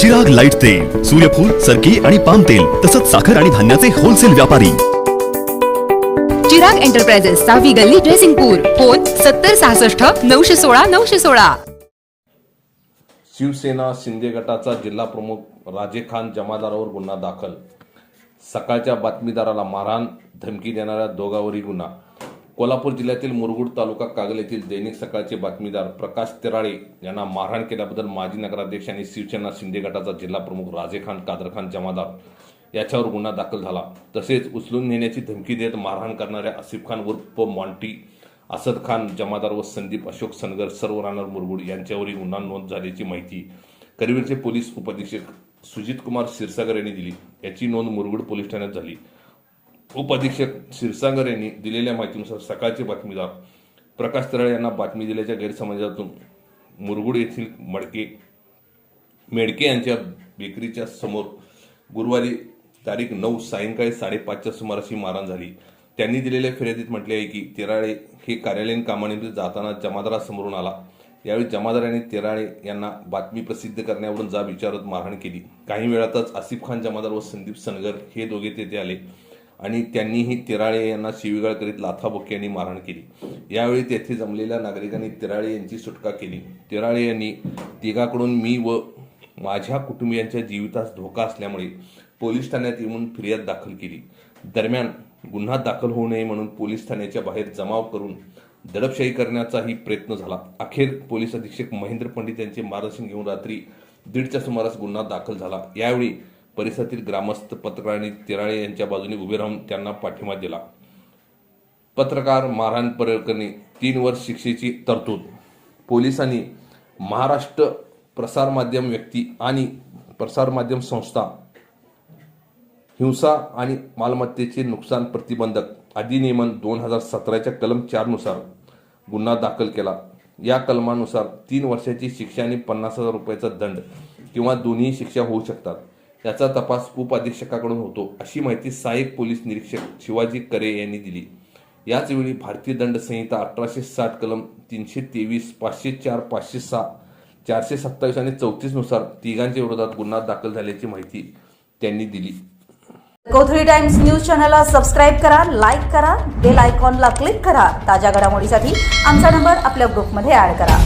Sugar light तेल सूर्यफूल सरकी आणि पाम तेल तसंच साखर आणि धान्याचे होलसेल व्यापारी. चिराग एंटरप्राइजेस सहावी गल्ली ड्रेसिंगपूर फोन सत्तर सहासष्ट नऊशे सोळा नऊशे सोळा. शिवसेना शिंदे गटाचा जिल्हा प्रमुख राजे खान जमादारावर गुन्हा दाखल. सकाळच्या बातमीदाराला मारहाण धमकी देणाऱ्या दोघांवरही गुन्हा. कोल्हापूर जिल्ह्यातील मुरगुड तालुका कागल येथील दैनिक सकाळचे बातमीदार प्रकाश तिराळे यांना मारहाण केल्याबद्दल माजी नगराध्यक्ष आणि शिवसेना शिंदे गटाचा जिल्हा प्रमुख राजे खान कादरखान जमादार याच्यावर गुन्हा दाखल झाला. तसेच उचलून नेण्याची धमकी देत मारहाण करणाऱ्या आसिफ खान उर्फ मॉन्टी असद खान जमादार व संदीप अशोक सनगर सर्व राहणार मुरगुड यांच्यावरही गुन्हा नोंद झाल्याची माहिती करवीरचे पोलीस उपअधीक्षक सुजित कुमार क्षीरसागर यांनी दिली. याची नोंद मुरगुड पोलीस ठाण्यात झाली. उपअधीक्षक क्षीरसागर यांनी दिलेल्या माहितीनुसार सकाळचे बातमीदार प्रकाश तराळे यांना बातमी दिल्याच्या गैरसमजातून मुरगुड येथील मडके मेडके यांच्या बेकरीच्या समोर गुरुवारी तारीख नऊ सायंकाळी साडेपाचच्या सुमारास ही मारहाण झाली. त्यांनी दिलेल्या फिर्यादीत म्हटले आहे की तेराळे हे कार्यालयीन कामानिमित्त जाताना जमादारासमोरून आला. यावेळी जमादार यांनी यांना बातमी प्रसिद्ध करण्यावरून जाब विचारत मारहाण केली. काही वेळातच आसिफ खान जमादार व संदीप सनगर हे दोघे तेथे आले. आणि त्यांनीही तिराळे यांना शिवीगाळ करीत लाथाबुक्की यांनी मारहाण केली. यावेळी तेथे जमलेल्या नागरिकांनी तिराळे यांची सुटका केली. तिराळे यांनी तिघाकडून मी व माझ्या कुटुंबियांच्या जीवितास धोका असल्यामुळे पोलीस ठाण्यात येऊन फिर्याद दाखल केली. दरम्यान गुन्हा दाखल होऊ नये म्हणून पोलीस ठाण्याच्या बाहेर जमाव करून दडपशाही करण्याचाही प्रयत्न झाला. अखेर पोलीस अधीक्षक महेंद्र पंडित यांचे मार्गदर्शन घेऊन रात्री दीडच्या सुमारास गुन्हा दाखल झाला. यावेळी परिसरातील ग्रामस्थ पत्रकारांनी तिराळे यांच्या बाजूने उभे राहून त्यांना पाठिंबा दिला. पत्रकार मारहाण प्रकरणी तीन वर्ष शिक्षेची तरतूद. पोलिसांनी महाराष्ट्र प्रसारमाध्यम व्यक्ती आणि प्रसारमाध्यम संस्था हिंसा आणि मालमत्तेचे नुकसान प्रतिबंधक अधिनियमन दोन हजार सतराच्या कलम चारनुसार गुन्हा दाखल केला. या कलमानुसार तीन वर्षाची शिक्षा आणि पन्नास हजार रुपयाचा दंड किंवा दोन्ही शिक्षा होऊ शकतात. याचा तपास उपअधीक्षकाकडून होतो अशी माहिती सहाय्यक पोलीस निरीक्षक शिवाजी करे यांनी दिली. याचवेळी भारतीय दंड संहिता अठराशे साठ कलम तीनशे तेवीस पाचशे चार पाचशे सहा चारशे सत्तावीस आणि चौतीसनुसार तिघांच्या विरोधात गुन्हा दाखल झाल्याची माहिती त्यांनी दिली. कोथळी टाइम्स न्यूज चॅनलला सबस्क्राईब करा लाईक करा बेल आयकॉनला क्लिक करा. ताज्या घडामोडीसाठी आमचा नंबर आपल्या ग्रुपमध्ये ॲड करा.